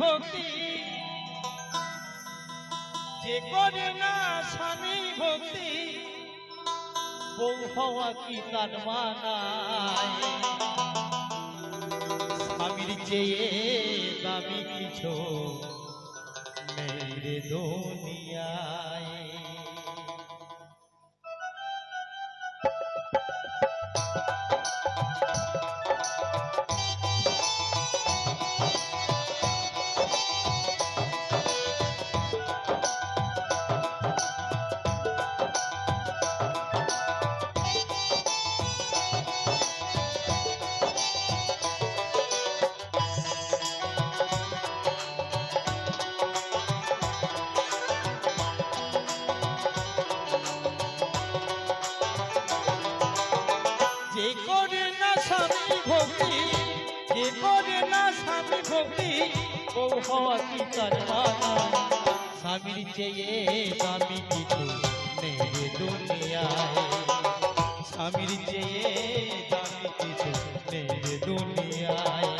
ভক্তি, যে করে না স্বামী ভক্তি, বউ হওয়া কি তার মানায় স্বামীর চেয়ে দামি কিছু নেই রে দুনিয়ায়। ভক্তি ও হওয়া কি তার স্বামীর চেয়ে দামি কিছু নেই দুনিয়ায়। স্বামীর চেয়ে দামি কিছু নেই দুনিয়ায়।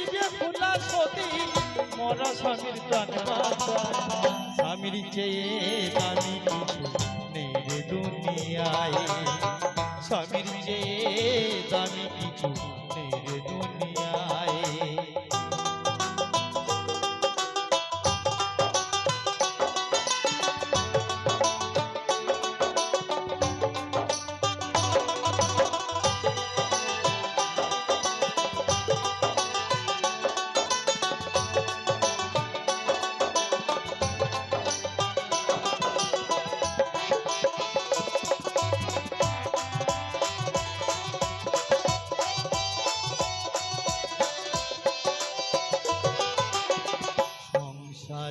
সাবিত্রী বেহুলা সতী মরা স্বামীর। স্বামীর চেয়ে দামি কিছু নেই রে দুনিয়ায়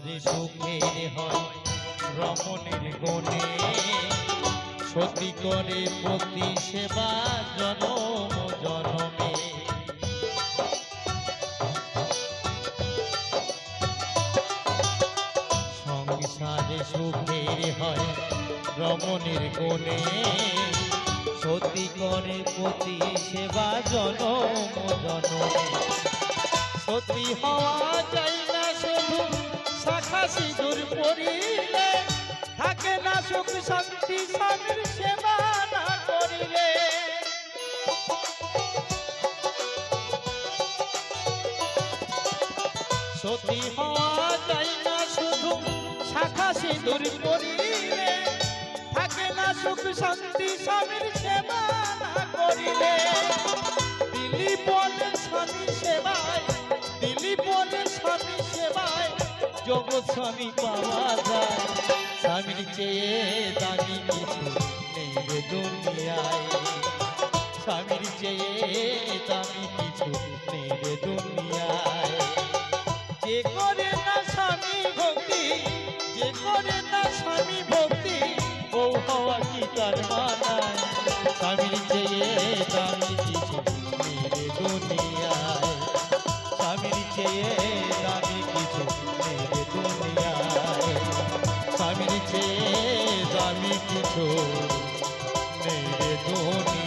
সুখের হয়, রমণের গণে। সতী করে প্রতি সেবা জনম জনমে। সংসারে সুখের হয়, রমণের গণে। সতী করে প্রতি সেবা জনম জনমে। সতী হওয়া যায় শাখা সিঁদুর পরিলে থাকে না সুখ শান্তি, স্বামীর সেবা না করিলে। সতী হওয়া যায় না শুধু শাখা সিঁদুর পরিলে থাকে না সুখ শান্তি, স্বামীর সেবা না করিলে। দিলি বলে জগৎ স্বামী পাওয়া যায়। স্বামীর চেয়ে দামি কিছু নেই রে দুনিয়ায়। স্বামীর চেয়ে দামি কিছু নেই রে দুনিয়ায়। যে করে না স্বামী ভক্তি, যে করে না স্বামী ভক্তি ও হওয়া কি তার মানায়? স্বামীর চেয়ে দামি চেয়ে দামি কিছু মেরে রে